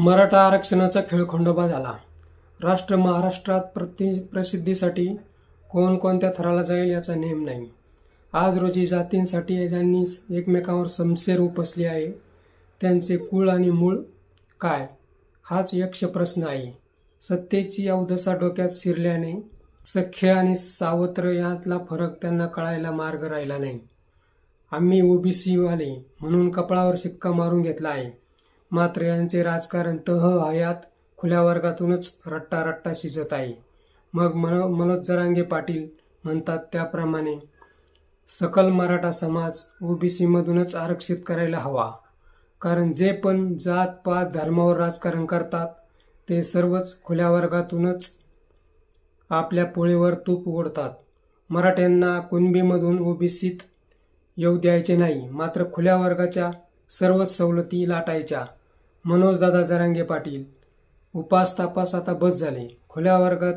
मराठा आरक्षणाचा खेळखंडोबा झाला. राष्ट्र महाराष्ट्रात प्रति प्रसिद्धीसाठी कोणकोणत्या थराला जाईल याचा नेम नाही. आज रोजी जातींसाठी ज्यांनी एकमेकांवर समसेर उपसली आहे त्यांचे कुळ आणि मूळ काय? हाच यक्ष प्रश्न आहे. सत्तेची अवधसा डोक्यात शिरल्याने सख्य आणि सावत्र यातला फरक त्यांना कळायला मार्ग राहिला नाही. आम्ही ओबीसीवाले म्हणून कपाळावर शिक्का मारून घेतला आहे. मात्र यांचे राजकारण तह हयात खुल्या वर्गातूनच रट्टा रट्टा शिजत आहे. मग मनो मनोज जरांगे पाटील म्हणतात त्याप्रमाणे सकल मराठा समाज ओबीसीमधूनच आरक्षित करायला हवा. कारण जे पण जात पात धर्मावर राजकारण करतात ते सर्वच खुल्या वर्गातूनच आपल्या पोळीवर तूप उघडतात मराठ्यांना कुणबीमधून ओबीसीत येऊ द्यायचे नाही. मात्र खुल्या वर्गाच्या सर्वच सवलती लाटायच्या. मनोजदादा जरांगे पाटील. उपास तापास आता बस झाले. खुल्या वर्गात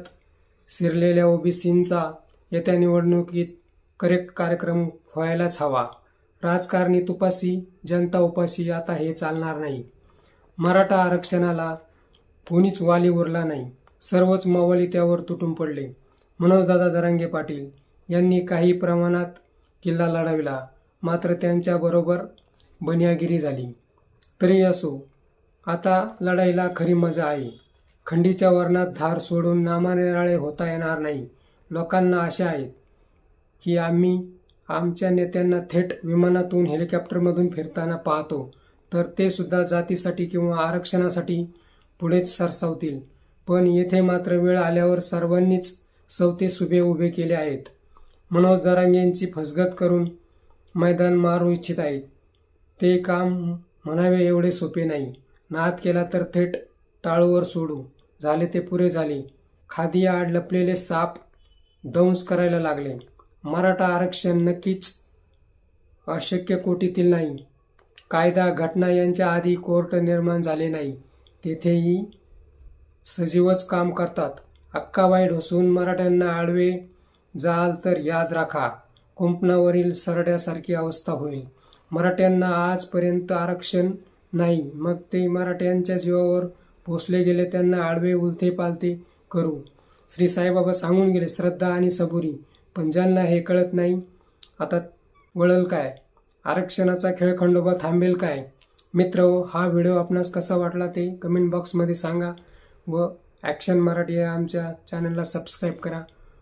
शिरलेल्या ओबीसींचा येत्या निवडणुकीत करेक्ट कार्यक्रम व्हायलाच हवा. राजकारणी तुपासी जनता उपासी आता हे चालणार नाही. मराठा आरक्षणाला कोणीच वाली उरला नाही. सर्वच मावली त्यावर तुटून पडले. मनोजदादा जरांगे पाटील यांनी काही प्रमाणात किल्ला लढविला. मात्र त्यांच्याबरोबर बनियागिरी झाली. तरी असो आता लढाईला खरी मजा आहे. खंडीच्या वर्णात धार सोडून नामानिराळे होता येणार नाही. लोकांना आशा आहेत की आम्ही आमच्या नेत्यांना थेट विमानातून हेलिकॉप्टरमधून फिरताना पाहतो तर ते सुद्धा जातीसाठी किंवा आरक्षणासाठी पुढेच सरसावतील. पण येथे मात्र वेळ आल्यावर सर्वांनीच सवते सुभे उभे केले आहेत. मनोज दरांगेंची फसगत करून मैदान मारू इच्छित आहेत. ते काम म्हणावे एवढे सोपे नाही. नाद केला तर थेट टाळूवर सोडू. झाले ते पुरे झाले. खादी आड लपलेले साप दंश करायला लागले. मराठा आरक्षण नक्कीच अशक्य कोटीतील नाही. कायदा घटना यांच्या आधी कोर्ट निर्माण झाले नाही. तेथेही सजीवच काम करतात. अक्काबाई ढोसून मराठ्यांना आडवे जाल तर याद राखा. कुंपणावरील सरड्यासारखी अवस्था होईल. मराठ्यांना आजपर्यंत आरक्षण नाही. मग ते मराठ्यांच्या जीवावर पोचले गेले. त्यांना आडवे उलथे पालते करू. श्री साईबाबा सांगून गेले श्रद्धा आणि सबुरी. पण ज्यांना हे कळत नाही आता वळल काय? आरक्षणाचा खेळ खंडोबा थांबेल काय? मित्र हो, हा व्हिडिओ आपणास कसा वाटला ते कमेंट बॉक्समध्ये सांगा व ॲक्शन मराठी या आमच्या चॅनलला सबस्क्राईब करा.